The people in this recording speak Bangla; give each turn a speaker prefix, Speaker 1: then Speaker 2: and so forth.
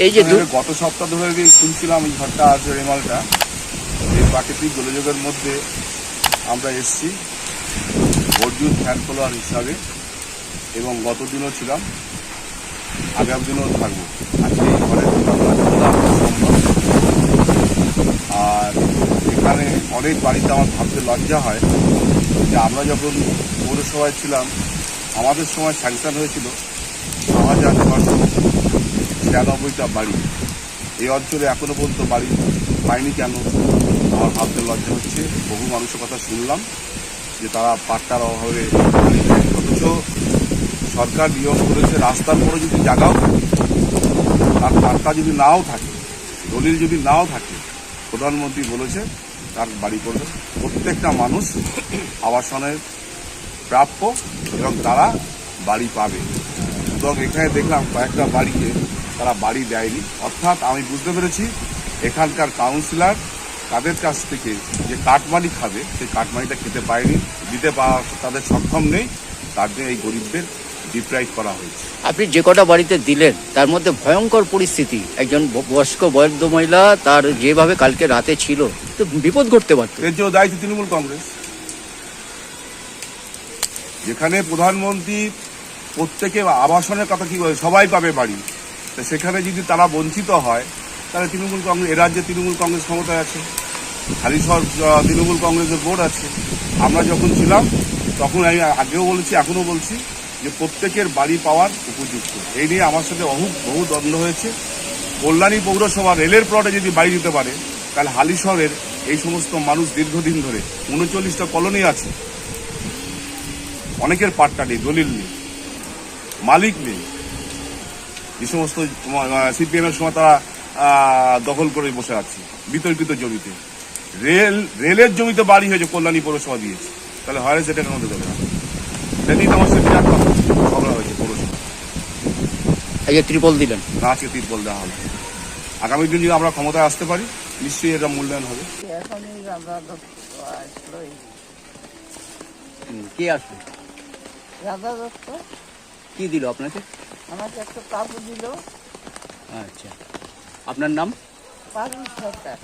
Speaker 1: এই যে
Speaker 2: গত সপ্তাহ ধরে শুনছিলাম এই ঘরটা আছে রেমালটা, এই প্রাকৃতিক গোলযোগের মধ্যে আমরা এসছি। অর্জুন ফ্যান ফলোয়ার হিসাবে, এবং গত দিনও ছিলাম আগামী দিনও থাকব। আজকে এই ঘরের। আর এখানে অনেক বাড়িতে আমার ভাবতে লজ্জা হয় যে আমরা যখন পৌরসভায় ছিলাম, আমাদের সময় স্যাংশন হয়েছিল ছ হাজার ছিয়ানব্বইটা বাড়ি এই অঞ্চলে এখনও পর্যন্ত বাড়ি পায়নি কেন? আমার ভাবতে লজ্জা হচ্ছে। বহু মানুষের কথা শুনলাম যে তারা পাট্টার অভাবে অথচ সরকার নিয়ম করেছে রাস্তার পরে যদি জায়গাও থাকে, তার পাট্টা যদি নাও থাকে, দলিল যদি নাও থাকে, প্রধানমন্ত্রী বলেছে তার বাড়ি করবে। প্রত্যেকটা মানুষ আবাসনের প্রাপ্য এবং তারা বাড়ি পাবে। এবং এখানে দেখলাম কয়েকটা বাড়িতে তারা বাড়ি দেয়নি। অর্থাৎ আমি বুঝতে পেরেছি এখানকার কাউন্সিলর তাদের কাছ থেকে যে কাটমানি খাবে সেই কাটমানিটা খেতে পায়নি দিতে পাওয়া তাদের সক্ষম নেই তার জন্য এই গরিবদের ডিপ্রাইভ করা হয়েছে।
Speaker 1: আপনি যে কটা বাড়িতে দিলেন তার মধ্যে ভয়ঙ্কর পরিস্থিতি। একজন বয়স্ক বয়স্ক মহিলা তার যেভাবে কালকে রাতে ছিল তো বিপদ ঘটতে পারত।
Speaker 2: এর জন্য দায়িত্ব তৃণমূল কংগ্রেস। যেখানে প্রধানমন্ত্রী প্রত্যেকে আবাসনের কথা কি বলে? সবাই পাবে বাড়ি। তা সেখানে যদি তারা বঞ্চিত হয়, তাহলে তৃণমূল কংগ্রেস, এ রাজ্যে তৃণমূল কংগ্রেস ক্ষমতায় আছে হালিশহর তৃণমূল কংগ্রেসের বোর্ড আছে। আমরা যখন ছিলাম, তখন আমি আগেও বলেছি, এখনও বলছি যে প্রত্যেকের বাড়ি পাওয়ার উপযুক্ত। এই নিয়ে আমার সাথে বহু বহু দ্বন্দ্ব হয়েছে। কল্যাণী পৌরসভা রেলের প্লটে যদি বাড়ি দিতে পারে, তাহলে হালিশহরের এই সমস্ত মানুষ দীর্ঘদিন ধরে, উনচল্লিশটা কলোনি আছে। অনেকের পাট্টা নেই, দলিল নেই, মালিক নেই। যে সমস্ত সিপিএম এর সময় তারা দখল করে বসে আছে বিতর্কিত জমিতে। রেল রেলের জমিতে বাড়ি হয়েছে কল্যাণী পৌরসভা দিয়েছে। তাহলে হয় সেটা কেন দেবে না? এটা নিয়ে আমার সাথে বিরাট ঝগড়া হয়েছে পৌরসভা।
Speaker 1: যে ত্রিপল দিলেন।
Speaker 2: না আজকে তিরপল দেওয়া হবে। আগামী দিন যদি আমরা ক্ষমতায় আসতে পারি নিশ্চয়ই এটা মূল্যায়ন হবে।
Speaker 1: কে আসবে?
Speaker 3: রাধা দত্ত।
Speaker 1: কি দিল আপনাকে?
Speaker 3: আমাকে একটা কাপড় দিল।
Speaker 1: আচ্ছা। আপনার নাম?
Speaker 3: পারুল সরকার।